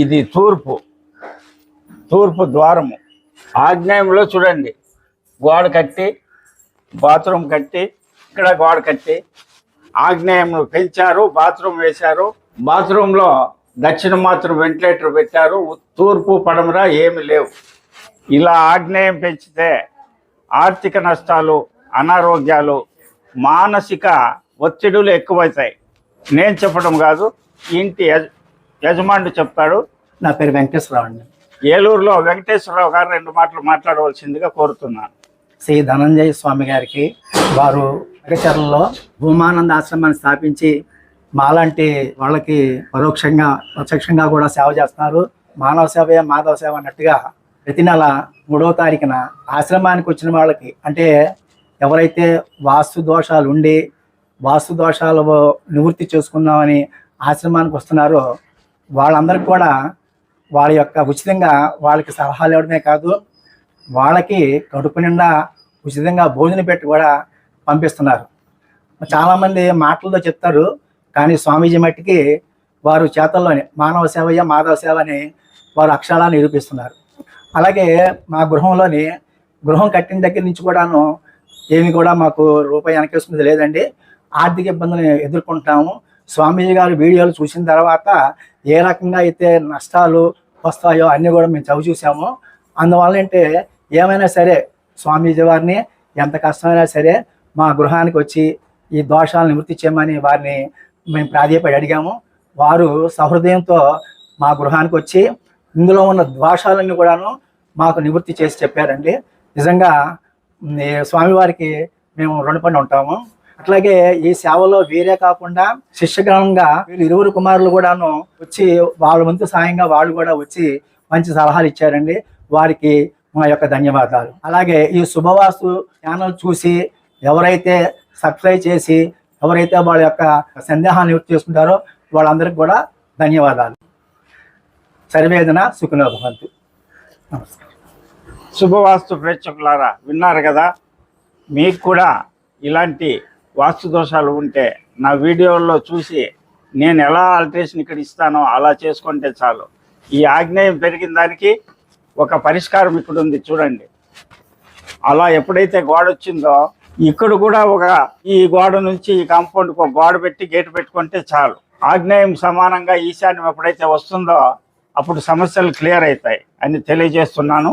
ఇది తూర్పు తూర్పు ద్వారము. ఆగ్నేయంలో చూడండి గోడ కట్టి బాత్రూమ్ కట్టి ఇక్కడ గోడ కట్టి ఆగ్నేయంలో పెంచారు బాత్రూమ్ వేశారు. బాత్రూంలో దక్షిణ మాత్రం వెంటిలేటర్ పెట్టారు తూర్పు పడమర ఏమి లేవు. ఇలా ఆగ్నేయం పెంచితే ఆర్థిక నష్టాలు అనారోగ్యాలు మానసిక ఒత్తిడులు ఎక్కువవుతాయి నేను చెప్పడం కాదు ఇంటి యజమానుడు చెప్తాడు నా పేరు వెంకటేశ్వరరావు అండి. ఏలూరులో వెంకటేశ్వరరావు గారు రెండు మాటలు మాట్లాడవలసిందిగా కోరుతున్నాను. శ్రీ ధనంజయ స్వామి గారికి వారు అగచర్లలో భూమానంద ఆశ్రమాన్ని స్థాపించి మాలాంటి వాళ్ళకి పరోక్షంగా ప్రత్యక్షంగా కూడా సేవ చేస్తున్నారు. మానవ సేవ మాధవ సేవ అన్నట్టుగా ప్రతి నెల మూడవ తారీఖున ఆశ్రమానికి వచ్చిన వాళ్ళకి అంటే ఎవరైతే వాస్తు దోషాలు ఉండి వాస్తు దోషాలు నివృత్తి చేసుకుందామని ఆశ్రమానికి వస్తున్నారో వాళ్ళందరికీ కూడా వాళ్ళ యొక్క ఉచితంగా వాళ్ళకి సలహాలు ఇవ్వడమే కాదు వాళ్ళకి కడుపు నిండా ఉచితంగా భోజనం పెట్టి కూడా పంపిస్తున్నారు. చాలామంది మాటలతో చెప్తారు కానీ స్వామీజీ మట్టికి వారు చేతల్లోనే మానవ సేవయ్య మాధవ సేవ అని వారు అక్షరాలను నిరూపిస్తున్నారు. అలాగే మా గృహంలోని గృహం కట్టిన దగ్గర నుంచి కూడాను ఏమి కూడా మాకు రూపాయి వెనకేసుకునేది లేదండి. ఆర్థిక ఇబ్బందులు ఎదుర్కొంటాము. స్వామీజీ గారి వీడియోలు చూసిన తర్వాత ఏ రకంగా అయితే నష్టాలు వస్తాయో అన్నీ కూడా మేము చవి చూసాము. అందువల్ల అంటే ఏమైనా సరే స్వామీజీ వారిని ఎంత కష్టమైనా సరే మా గృహానికి వచ్చి ఈ దోషాలను నివృత్తి చేయమని వారిని మేము ప్రాధేయపడి అడిగాము. వారు సహృదయంతో మా గృహానికి వచ్చి ఇందులో ఉన్న దోషాలన్నీ కూడాను మాకు నివృత్తి చేసి చెప్పారండి. నిజంగా స్వామివారికి మేము రుణపడి ఉంటాము. అట్లాగే ఈ సేవలో వీరే కాకుండా శిష్యగణంగా వీళ్ళు ఇరువురు కుమారులు కూడాను వచ్చి వాళ్ళ వంతు సాయంగా వాళ్ళు కూడా వచ్చి మంచి సలహాలు ఇచ్చారండి. వారికి మా యొక్క ధన్యవాదాలు. అలాగే ఈ శుభవాస్తు ఛానల్ చూసి ఎవరైతే సబ్స్క్రైబ్ చేసి ఎవరైతే వాళ్ళ యొక్క సందేహాన్ని నివృత్తి చేసుకుంటారో వాళ్ళందరికీ కూడా ధన్యవాదాలు. సర్వేదన సుఖనో భవంతు. నమస్కారం. శుభవాస్తు ప్రేక్షకులారా విన్నారు కదా? మీకు కూడా ఇలాంటి వాస్తు దోషాలు ఉంటే నా వీడియోల్లో చూసి నేను ఎలా ఆల్టరేషన్ ఇక్కడ ఇస్తానో అలా చేసుకుంటే చాలు. ఈ ఆగ్నేయం పెరిగిన దానికి ఒక పరిష్కారం ఇక్కడ ఉంది చూడండి. అలా ఎప్పుడైతే గోడ వచ్చిందో ఇక్కడ కూడా ఒక ఈ గోడ నుంచి ఈ కాంపౌండ్కి ఒక గోడ పెట్టి గేట్ పెట్టుకుంటే చాలు. ఆగ్నేయం సమానంగా ఈశాన్యం ఎప్పుడైతే వస్తుందో అప్పుడు సమస్యలు క్లియర్ అవుతాయి అని తెలియజేస్తున్నాను.